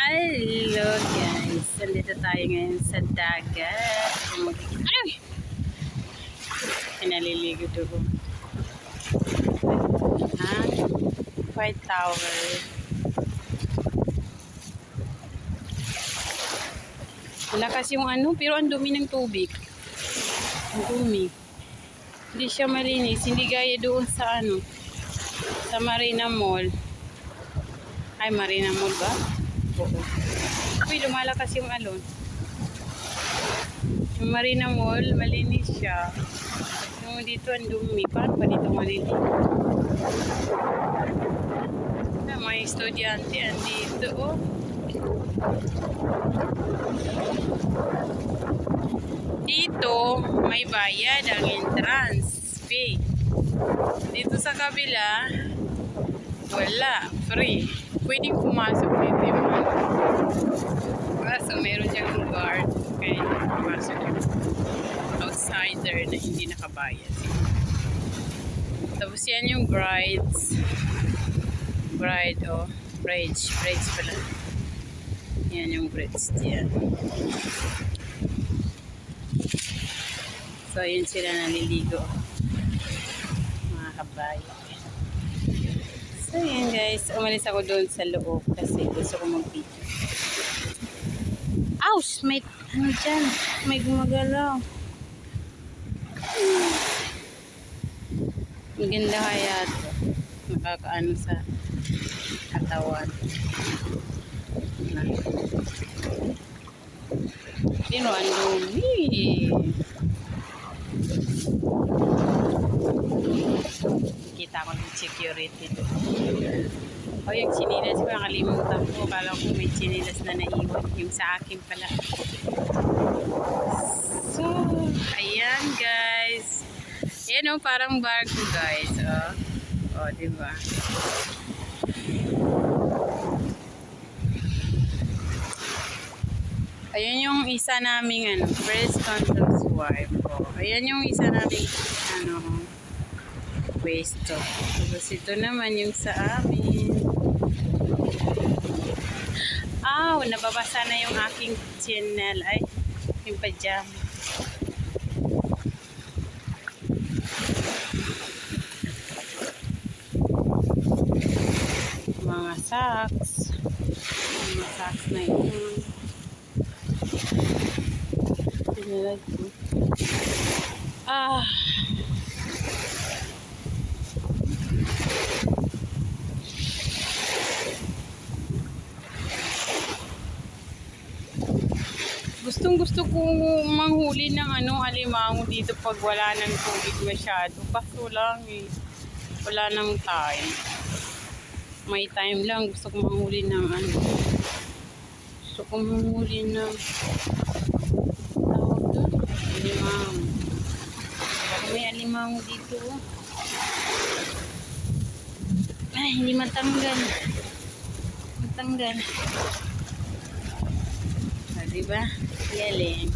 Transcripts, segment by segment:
Hello guys! Nandito tayo ngayon sa dagat. Ay! Pinaliligo doon. Ha? White Tower. Malakas yung ano, pero ang dumi ng tubig. Ang dumi. Hindi siya malinis. Hindi gaya doon sa ano, sa Marina Mall. Ay, Marina Mall ba? Uy, lumalakas yung alon. Yung Marina Mall, malinis siya. Yung dito ang dumi. Paano ba dito malinis? Ah, may estudyante andito, oh. Dito, may bayad ang entrance fee. Dito sa kabila, wala. Free. Pwedeng pumasok dito yung ano. Kaso meron siyang guard. Kaya hindi pumasok yung outsider na hindi nakabayad. Tapos yan yung brides. Bride, oh. Braids. Braids pala. Yan yung braids diyan. So, yun sila naliligo. Mga kabayo. So, yun guys. Umalis ako doon sa loob kasi gusto ko mag-video. Ouch! May, ano dyan? May gumagalaw. Ang ganda kaya. Nakakaano sa katawan. Sino ang dumi? Kita ko ng security doon. O yung chinilas ko, nakalimutan ko. Kala ko may chinilas na naiwan. Yung sa akin pala. So, ayan guys. Yan o, parang barko guys. O, o diba? Ayan yung isa naming ano, first contact's wife. O, ayan yung isa naming ano, pwesto. Tapos ito naman yung sa amin. Ah, nababasa na yung aking channel. Ay, yung pajama. Mga socks. Mga socks na yun. Pinalag ko. Ah. Gustong gusto ko manghuli ng ano, alimango dito pag wala ng tubig masyado. Kaso lang eh, wala nang time. May time lang, gusto ko manghuli ng ano. Gusto ko manghuli ng tawag doon, alimango. Baka may alimango dito. Ay, hindi matanggal. Matanggal. Ah, diba? Galing.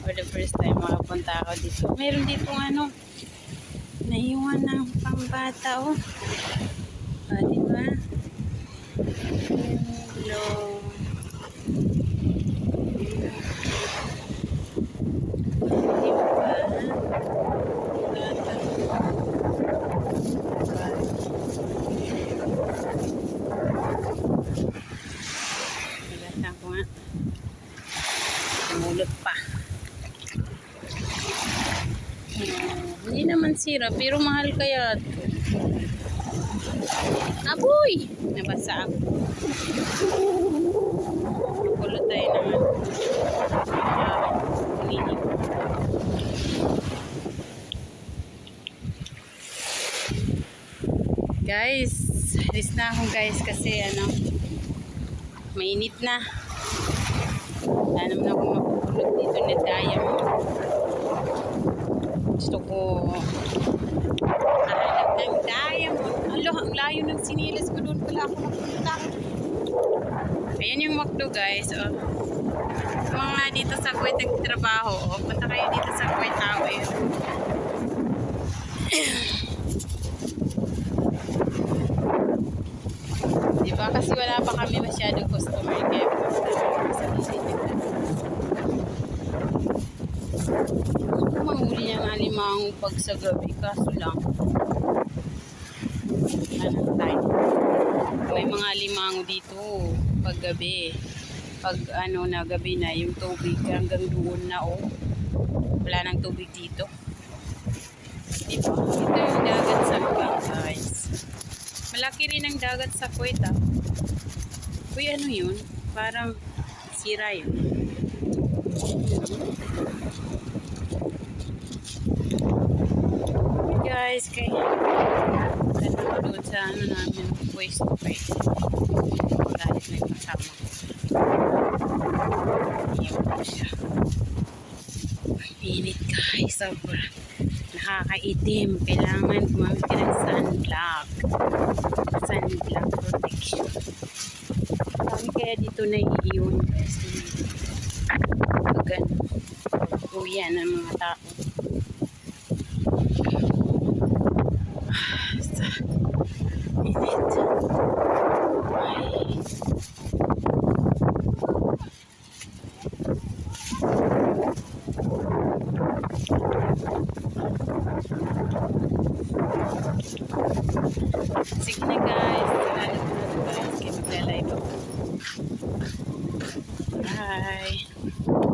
For the first time, makapunta ako dito. Meron dito ano, naiwan ng pambata, oh. Ah, diba? Hello. Nagatan ko nga. Tumulot pa. Hmm, hindi sira, pero mahal kaya. Aboy! Nabasa ako. Kulot tayo naman. Guys, alis na ako guys kasi ano, mainit na. Wala naman ako mapupulot dito na diamond. Gusto ko Alo, ang layo ng sinilas ko doon pala ako napunta. Ayan yung McDo guys. Oh. Sa Mga dito sa Kuwait nagtrabaho. Oh. Punta kayo dito sa Kuwait Tower. Diba? Baka kasi wala pa kami masyadong customer kaya sa bisitin na. Gusto manghuli niya ng alimang pag sa gabi kaso lang. Ano tayo? May mga limango dito pag gabi. Pag ano na gabi na yung tubig hanggang doon na oh. Wala nang tubig dito. Diba? Ito yung dagat sa Kuwait guys. Malaki rin ang dagat sa Kuwait ah. Uy ano yun? Parang sira yun. Guys, kay nanonood sa ano namin, waste to pay. Galit na yung kasama ko. Iyon ko siya. Init guys, sobra. Nakakaitim. Kailangan gumamit ka ng sunblock. Sunblock protection. Kami kaya dito na iiyon kasi pag ano, ng mga tao. Basta, init. Ay. Sige na guys. Salamat na guys. Kaya magla-live ako. Bye.